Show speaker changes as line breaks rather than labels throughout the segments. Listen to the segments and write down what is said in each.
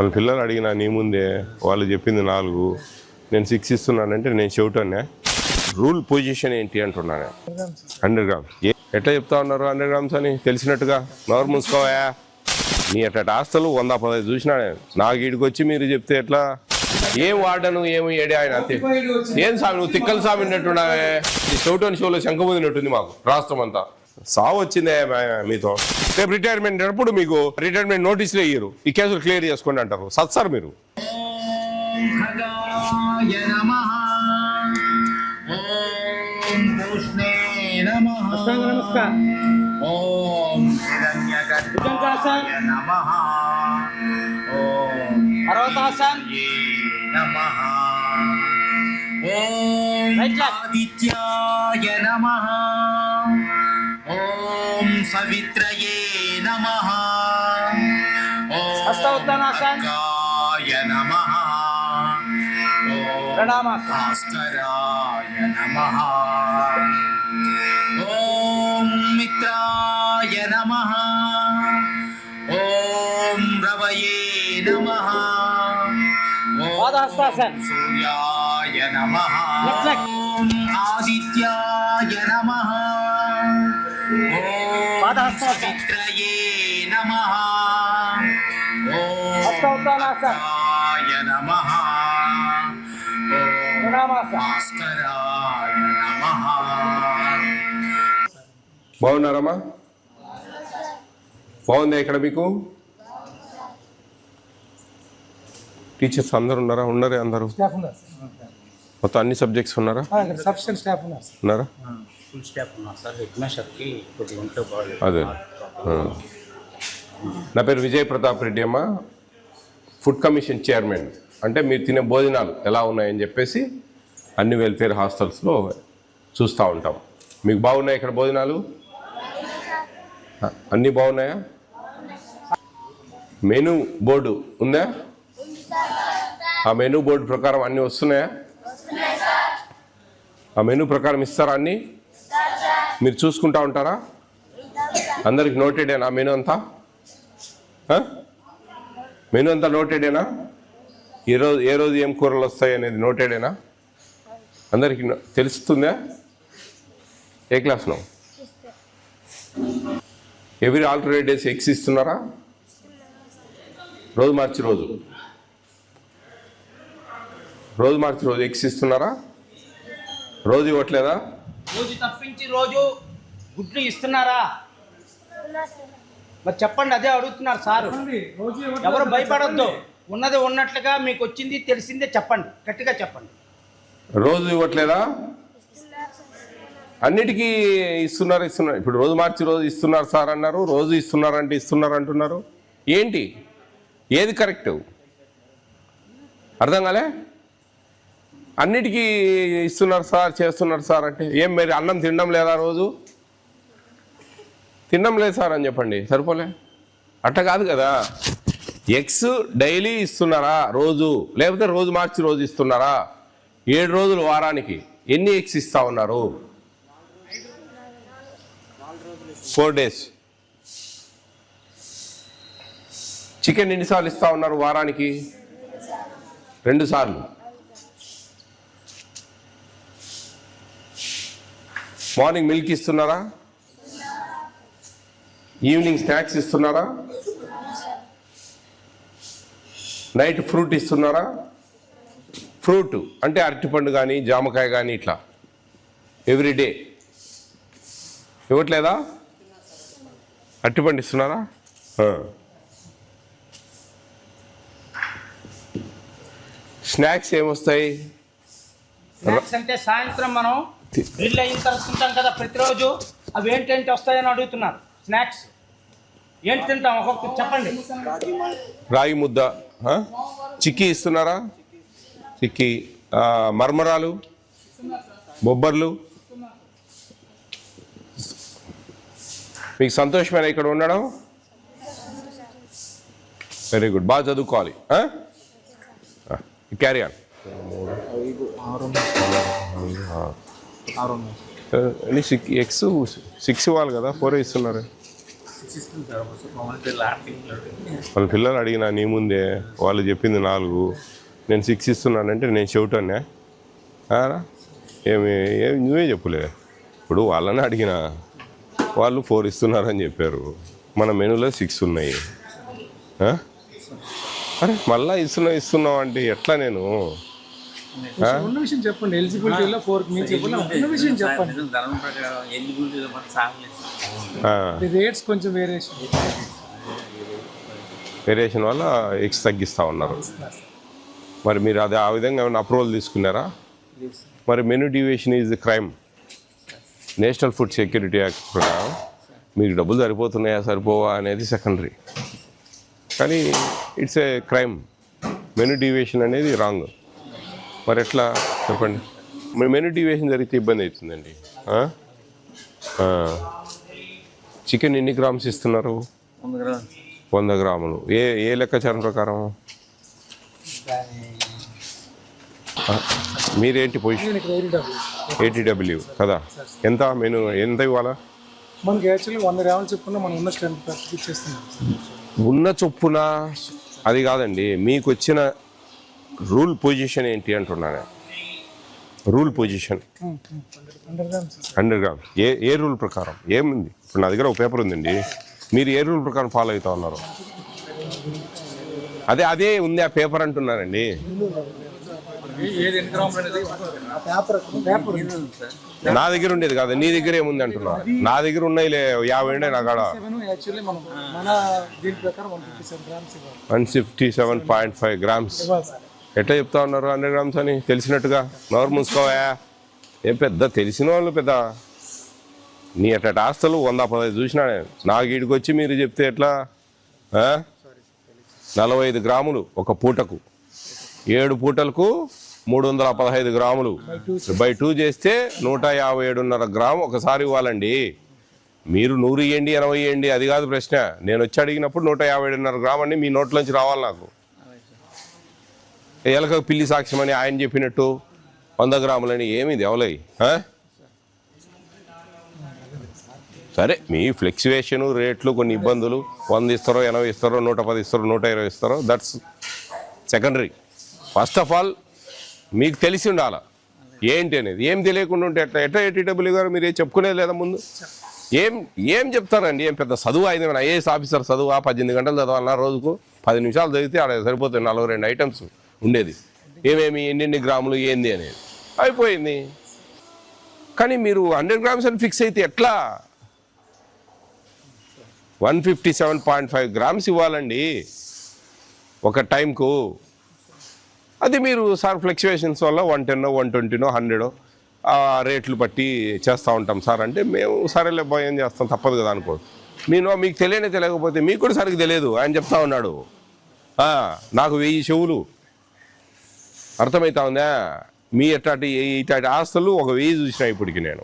వాళ్ళ పిల్లలు అడిగిన నీ ముందే వాళ్ళు చెప్పింది నాలుగు. నేను సిక్స్ ఇస్తున్నానంటే నేను చెవిటానే రూల్ పొజిషన్ ఏంటి అంటున్నాను. హండ్రెడ్ గ్రామ్స్ ఏ- ఎట్లా చెప్తా ఉన్నారు హండ్రెడ్ గ్రామ్స్ అని? తెలిసినట్టుగా. నోరు మూసుకోవా? నీ అట్ట హాస్టల్ వంద పదహైదు చూసినా నేను. నాకు ఈడికి వచ్చి మీరు చెప్తే ఎట్లా? ఏం వాడను ఏమి ఏడే ఆయన అంతే. ఏం స్వామి నువ్వు తిక్కల స్వామి ఉన్నట్టున్నావే ఈ చౌటోని షోలో శంఖముదినట్టుంది మాకు రాష్ట్రం అంతా సావు వచ్చిందే మీతో. రేపు రిటైర్మెంట్ అప్పుడు మీకు రిటైర్మెంట్ నోటీసులు ఇయ్యరు. ఈ కేసులు క్లియర్ చేసుకోండి అంటారు. సత్సార్ మీరు.
ఖగాయ నమః. ఓం కృష్ణే నమః.
నమస్కారం.
ఓం హిరణ్యగర్భాయ నమః. ఓం
పర్వతాసన్.
ఏ నమః. ఓం
Right left.
ఆదిత్యాయ నమః. ఓం సవిత్రయే నమః ఓం
హస్తోత్తనాసన్.
ఖగాయ నమః ఓం
ప్రణామాసన్.
భాస్కరాయ నమః ఓం మిత్రాయ నమః ఓం రవయే నమః ఓం సవిత్రయే నమః.
బాగున్నారమ్మా? బాగుందా ఇక్కడ మీకు? టీచర్స్ అందరు ఉన్నారా? ఉన్నారే అందరూ? మొత్తం అన్ని సబ్జెక్ట్స్ ఉన్నారా?
ఉన్నారా.
Full staff sir. హెడ్ మాస్టర్కి కొద్దిగా ఒంట్లో బాగాలేదు
అదే. నా పేరు విజయ్ ప్రతాప్ రెడ్డి అమ్మ. ఫుడ్ కమిషన్ చైర్మన్ అంటే మీరు తినే భోజనాలు ఎలా ఉన్నాయని చెప్పేసి అన్ని వెల్ఫేర్ హాస్టల్స్లో చూస్తూ ఉంటాం. మీకు బాగున్నాయి ఇక్కడ భోజనాలు? అన్నీ బాగున్నాయా? మెనూ బోర్డు ఉందా? ఆ మెనూ బోర్డు ప్రకారం అన్నీ వస్తున్నాయా? ఆ మెనూ ప్రకారం ఇస్తారా అన్నీ? మీరు చూసుకుంటా ఉంటారా? అందరికి నోటెడేనా మెనూ అంతా? మెను మెనూ అంతా నోటెడేనా ఏ రోజు ఏ రోజు ఏం కూరలు వస్తాయి అనేది నోటెడేనా అందరికి తెలుస్తుందా? ఏ క్లాస్లో ఎవ్రీ ఆల్టర్నేట్ డేస్ ఎగ్స్ ఇస్తున్నారా? రోజు మార్చి రోజు. రోజు మార్చి రోజు ఎగ్స్ ఇస్తున్నారా? రోజు ఇవ్వట్లేదా?
రోజు తప్పించి రోజు గుడ్లు ఇస్తున్నారా? మరి చెప్పండి అదే అడుగుతున్నారు సారు. ఎవరు భయపడొద్దు. ఉన్నది ఉన్నట్లుగా మీకు వచ్చింది తెలిసిందే చెప్పండి గట్టిగా చెప్పండి.
రోజు ఇవ్వట్లేదా? అన్నిటికీ ఇస్తున్నారు ఇస్తున్నారు. ఇప్పుడు రోజు మార్చి రోజు ఇస్తున్నారు సార్ అన్నారు రోజు ఇస్తున్నారంటే ఇస్తున్నారు అంటున్నారు. ఏంటి? ఏది కరెక్ట్? అర్థం కాలే? అన్నిటికీ ఇస్తున్నారు సార్ చేస్తున్నారు సార్ అంటే ఏం మరి అన్నం తినడం లేదా రోజు? తినడం లేదు సార్ అని చెప్పండి సరిపోలే? అట్ట కాదు కదా. ఎగ్స్ డైలీ ఇస్తున్నారా రోజు? లేకపోతే రోజు మార్చి రోజు ఇస్తున్నారా? ఏడు రోజులు వారానికి ఎన్ని ఎగ్స్ ఇస్తా ఉన్నారు? Four days. చికెన్ ఎన్నిసార్లు ఇస్తా ఉన్నారు వారానికి? రెండు సార్లు. మార్నింగ్ మిల్క్ ఇస్తున్నారా? ఈవినింగ్ స్నాక్స్ ఇస్తున్నారా? నైట్ ఫ్రూట్ ఇస్తున్నారా? ఫ్రూట్ అంటే అరటిపండు కానీ జామకాయ కానీ ఇట్లా. ఎవ్రీడే ఇవ్వట్లేదా? అరటిపండు ఇస్తున్నారా? స్నాక్స్ ఏమొస్తాయి?
అంటే సాయంత్రం మనం డ్రిల్ అయిన తర్వాత తింటాం కదా ప్రతిరోజు అవి ఏంటంటే వస్తాయని అడుగుతున్నారు స్నాక్స్ ఏంటి తింటాం ఒక్కొక్క చెప్పండి
రాగి ముద్ద? చిక్కీ ఇస్తున్నారా చిక్కీ మర్మరాలు బొబ్బర్లు మీకు సంతోషమేనా ఇక్కడ ఉండడం వెరీ గుడ్ బాగా చదువుకోవాలి క్యారీ ఆన్
ఆరు
సిక్స్ ఎక్స్ సిక్స్ ఇవ్వాలి కదా ఫోర్ ఇస్తున్నారు. వాళ్ళ పిల్లలు అడిగినా నీ ముందే వాళ్ళు చెప్పింది నాలుగు. నేను సిక్స్ ఇస్తున్నానంటే నేను చెవిటోనే ఏమి ఏమి నువ్వే చెప్పులే. ఇప్పుడు వాళ్ళని అడిగిన వాళ్ళు ఫోర్ ఇస్తున్నారని చెప్పారు. మన మెనూలో సిక్స్ ఉన్నాయి? అరే మళ్ళా ఇస్తున్నావు ఇస్తున్నావు అంటే ఎట్లా నేను?
ఉన్న విషయం చెప్పండి. ఎలిజిబిలిటీలో ఫోర్ మీ చెప్పండి. ఉన్న విషయం చెప్పండి.
ధర్మం ప్రకారం సాగలేదు
రేట్స్ కొంచెం వేరియేషన్
వేరియేషన్ వల్ల ఎక్స్ తగ్గిస్తా ఉన్నారు. మరి మీరు అది ఆ విధంగా ఏమైనా అప్రూవల్ తీసుకున్నారా? మరి menu deviation is crime national food security act ప్రకారం మీకు డబ్బులు సరిపోతున్నాయా సరిపోవా అనేది సెకండరీ కానీ it's a crime menu deviation అనేది రాంగ్ మరి ఎట్లా? చెప్పండి. మరి మెనూ డివియేషన్ జరిగితే ఇబ్బంది అవుతుందండి. చికెన్ ఎన్ని గ్రామ్స్ ఇస్తున్నారు? వంద గ్రాములు. ఏ ఏ లెక్కాచారం ప్రకారం? మీరేంటి పొజిషన్
ఎయిటీ
ఏటీడబ్ల్యూ కదా? ఎంత మెను ఎంత ఇవ్వాలా?
మనకి యాక్చువల్లీ వంద గ్రాములు చెప్పుకున్న మనం ఉన్న స్ట్రెంత్
ఉన్న చొప్పున అది కాదండి. మీకు వచ్చిన రూల్ పొజిషన్ ఏంటి అంటున్నాను రూల్ పొజిషన్.
హండ్రెడ్ గ్రామ్స్
ఏ ఏ రూల్ ప్రకారం? ఏముంది? ఇప్పుడు నా దగ్గర ఒక పేపర్ ఉందండి. మీరు ఏ రూల్ ప్రకారం ఫాలో అవుతా ఉన్నారు? అదే అదే ఉంది ఆ పేపర్ అంటున్నానండి నా దగ్గర ఉండేది కాదు. నీ దగ్గర ఏముంది అంటున్నాను నా దగ్గర ఉన్నాయిలే యాభై ఉండే నా కాడ.
One fifty seven
point five grams ఎట్లా చెప్తా ఉన్నారు హండ్రెడ్ గ్రామ్స్ అని? తెలిసినట్టుగా. నోరు మూసుకోవా? ఏం పెద్ద తెలిసిన వాళ్ళు పెద్ద. నీ అట్ట ఆస్తులు వంద పదహైదు చూసినా నేను. నాకు ఈడికి వచ్చి మీరు చెప్తే ఎట్లా? నలభై ఐదు గ్రాములు ఒక పూటకు. ఏడు పూటలకు మూడు వందల పదహైదు గ్రాములు. బై టూ చేస్తే నూట యాభై ఏడున్నర గ్రాము ఒకసారి ఇవ్వాలండి. మీరు నూరు ఇవ్వండి ఎనభై ఇవ్వండి అది కాదు ప్రశ్న. నేను వచ్చి అడిగినప్పుడు నూట యాభై ఏడున్నర గ్రాము అండి మీ నోట్లోంచి రావాలి నాకు. ఎలక పిల్లి సాక్ష్యం అని ఆయన చెప్పినట్టు వంద గ్రాములని ఏమిది ఎవలై సరే మీ ఫ్లెక్చువేషన్ రేట్లు కొన్ని ఇబ్బందులు వంద ఇస్తారో ఎనభై ఇస్తారో నూట పది ఇస్తారో నూట ఇరవై ఇస్తారో that's secondary first of all మీకు తెలిసి ఉండాల? ఏంటి అనేది? ఏం తెలియకుండా ఉంటే ఎట్లా? ఎట్లా ఏటీడబ్ల్యూ గారు మీరు ఏం చెప్పుకునేది లేదా ముందు? ఏం ఏం చెప్తారండి? ఏం పెద్ద చదువు అయింది మన ఐఏఎస్ ఆఫీసర్ చదువు పద్దెనిమిది గంటలు చదవాలన్నా రోజుకు పది నిమిషాలు చదివితే ఆడ సరిపోతుంది నలభై రెండు ఐటమ్స్ ఉండేది. ఏమేమి ఎన్నెన్ని గ్రాములు ఏంది అనేది. అయిపోయింది. కానీ మీరు హండ్రెడ్ గ్రామ్స్ అని ఫిక్స్ అయితే ఎట్లా? One fifty seven point five grams ఇవ్వాలండి. ఒక టైంకు. అది మీరు సార్ ఫ్లక్చువేషన్స్ వల్ల వన్ టెన్ వన్ ట్వంటీనో హండ్రెడో ఆ రేట్లు బట్టి చేస్తూ ఉంటాం సార్. అంటే మేము సరేలే బాయ్ ఏం చేస్తాం? తప్పదు కదా అనుకో నేను మీకు తెలియనే తెలియకపోతే మీకు కూడా సరిగ్గా తెలియదు. ఆయన చెప్తా ఉన్నాడు. నాకు వెయ్యి చెవులు. అర్థమవుతా ఉందా? మీ ఎట్లాంటి ఇట్లాంటి ఆస్తులు ఒక వెయ్యి చూసిన ఇప్పటికి నేను.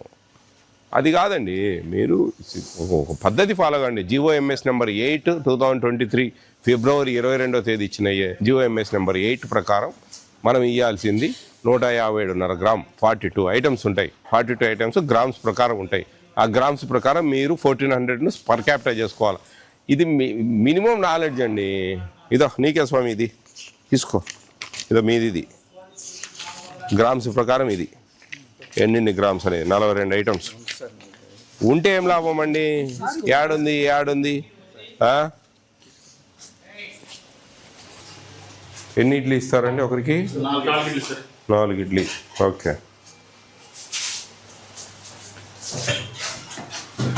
అది కాదండి మీరు ఒక- పద్ధతి ఫాలో కండి. GOMS number eight two thousand twenty three February ఇరవై రెండో తేదీ ఇచ్చిన జిఓఎంఎస్ నెంబర్ ఎయిట్ ప్రకారం మనం ఇవ్వాల్సింది నూట యాభై ఏడున్నర గ్రామ్ ఫార్టీ టూ ఐటమ్స్ ఉంటాయి. ఫార్టీ టూ ఐటమ్స్ గ్రామ్స్ ప్రకారం ఉంటాయి. ఆ గ్రామ్స్ ప్రకారం మీరు ఫోర్టీన్ హండ్రెడ్ను పర్ క్యాపిటల్ చేసుకోవాలి. ఇది మినిమం నాలెడ్జ్ అండి. ఇదో నీకే స్వామి ఇది. తీసుకో. ఇదో మీది ఇది గ్రామ్స్ ప్రకారం ఇది. ఎన్నెన్ని గ్రామ్స్ అనేది? నలభై రెండు ఐటమ్స్. ఉంటే ఏం లాభం అండి? యాడుంది యాడుంది? ఎన్ని ఇడ్లీ ఇస్తారండి ఒకరికి? నాలుగు ఇడ్లీ ఓకే.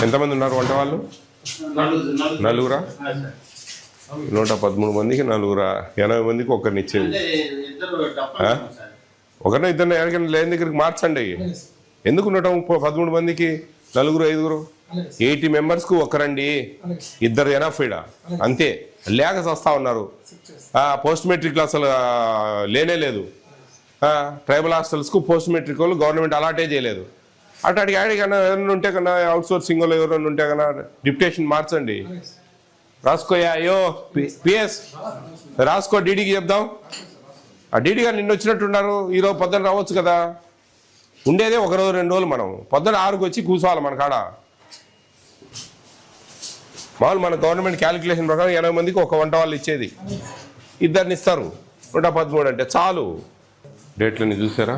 ఎంతమంది ఉన్నారు వంట వాళ్ళు? నలుగురా? నూట పదమూడు మందికి నలుగురా. ఎనభై మందికి ఒకరిని ఇచ్చేది? ఒకరిని ఇద్దరు ఎవరికైనా లేని దగ్గరికి మార్చండి. ఎందుకు ముప్పై పదమూడు మందికి నలుగురు ఐదుగురు? ఎయిటీ మెంబర్స్కు ఒకరండి ఇద్దరు ఎనఫ్ ఇడ అంతే. లేక చస్తా ఉన్నారు. పోస్ట్ మెట్రిక్ అసలు లేనే లేదు. ట్రైబల్ హాస్టల్స్కు పోస్ట్ మెట్రిక్ వాళ్ళు గవర్నమెంట్ అలాటే చేయలేదు. అట్లాంటి ఆడికన్నా ఎవరైనా ఉంటే కన్నా అవుట్ సోర్సింగ్ వాళ్ళు ఎవరైనా ఉంటే కన్నా డిప్యుటేషన్ మార్చండి. రాసుకోయా అయ్యో పిఎస్ రాసుకో డీడీకి చెప్దాం. ఆ డీడీ గారు నిన్న వచ్చినట్టున్నారు ఈరోజు పొద్దున్న రావచ్చు కదా. ఉండేదే ఒక రోజు రెండు రోజులు మనం. పొద్దున్న ఆరుకు వచ్చి కూర్చోవాలి మన కాడ. మామూలు మన గవర్నమెంట్ క్యాలిక్యులేషన్ ప్రకారం ఎనభై మందికి ఒక వంట వాళ్ళు ఇచ్చేది. ఇద్దరిని ఇస్తారు. నూట పదమూడు అంటే చాలు. డేట్లని చూసారా?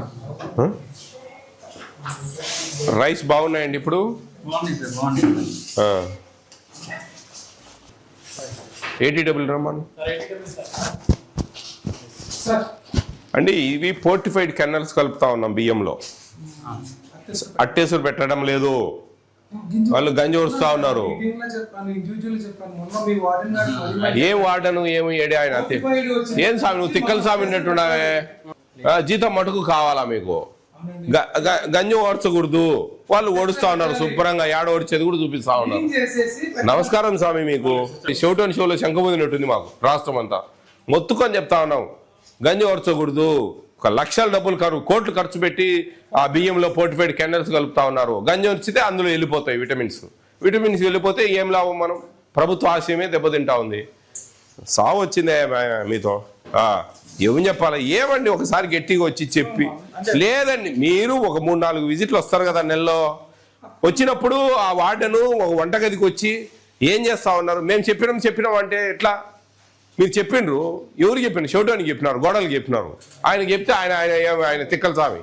రైస్ బాగున్నాయండి ఇప్పుడు? ఎయిటీ డబుల్ రమ్మను. అంటే ఇవి ఫోర్టిఫైడ్ కెనల్స్ కలుపుతా ఉన్నాం బియ్యంలో. అట్టేసులు పెట్టడం లేదు. వాళ్ళు గంజి వస్తా ఉన్నారు.
ఏం
ఏ వాడను ఏమి ఏడి ఆయన అంతే? ఏం స్వామి నువ్వు తిక్కల స్వామి ఉన్నట్టున్నావే? జీతం మటుకు కావాలా మీకు? గంజి ఓడ్చకూడదు. వాళ్ళు ఓడుస్తా ఉన్నారు శుభ్రంగా ఏడ ఓడిచేది కూడా చూపిస్తా ఉన్నారు. నమస్కారం స్వామి మీకు. షోటోన్ షోలో శంఖముదినట్టుంది మాకు రాష్ట్రం అంతా మొత్తుకొని చెప్తా ఉన్నాం. గంజి ఓడ్చకూడదు. ఒక లక్షల డబ్బులు ఖర్చు కోట్లు ఖర్చు పెట్టి ఆ బియ్యంలో పోర్టిఫైడ్ కెండల్స్ కలుపుతా ఉన్నారు. గంజి వచ్చితే అందులో వెళ్ళిపోతాయి విటమిన్స్. విటమిన్స్ వెళ్ళిపోతే ఏం లాభం మనం? ప్రభుత్వ ఆశయమే దెబ్బతింటా ఉంది. సావు వచ్చిందే మీతో? ఏమని చెప్పాలి? ఏమండి ఒకసారి గట్టిగా వచ్చి చెప్పి. లేదండి మీరు ఒక మూడు నాలుగు విజిట్లు వస్తారు కదా నెలలో. వచ్చినప్పుడు ఆ వార్డెను ఒక వంటగదికి వచ్చి ఏం చేస్తా ఉన్నారు? మేము చెప్పినాం చెప్పినాం అంటే ఎట్లా? మీరు చెప్పిండ్రు ఎవరు చెప్పిండ్రు? షోటోనికి చెప్పినారు గోడలకు చెప్పినారు. ఆయన చెప్తే ఆయన ఆయన ఆయన తిక్కల స్వామి.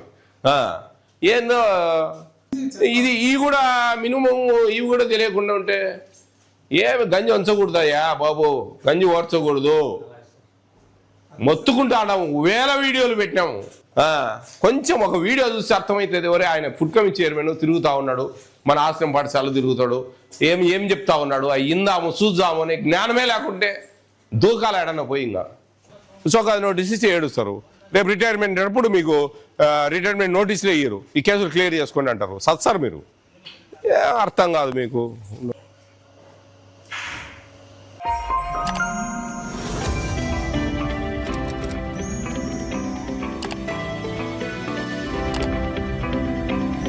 ఏందో ఇది ఇవి కూడా మినిమం ఇవి కూడా తెలియకుండా ఉంటే ఏమి గంజి ఉంచకూడదయ్యా బాబు గంజి ఓర్చకూడదు. మొత్తుకుంటాడాము వేల వీడియోలు పెట్టినాము. కొంచెం ఒక వీడియో చూస్తే అర్థమవుతుంది ఎవరే ఆయన ఫుడ్ కమిటీ చైర్మన్ తిరుగుతూ ఉన్నాడు మన ఆశ్రమం పాఠశాల తిరుగుతాడు ఏం ఏం చెప్తా ఉన్నాడు అవి ఇందాము చూద్దాము అనే జ్ఞానమే లేకుంటే దూకాలి ఏడన్నా పోయి ఇంకా. సో అది నోటీస్ ఇచ్చి ఏడుస్తారు. రేపు రిటైర్మెంట్ అప్పుడు మీకు రిటైర్మెంట్ నోటీసులు ఇయ్యరు. ఈ కేసులు క్లియర్ చేసుకోండి అంటారు. సత్సారు మీరు? అర్థం కాదు మీకు.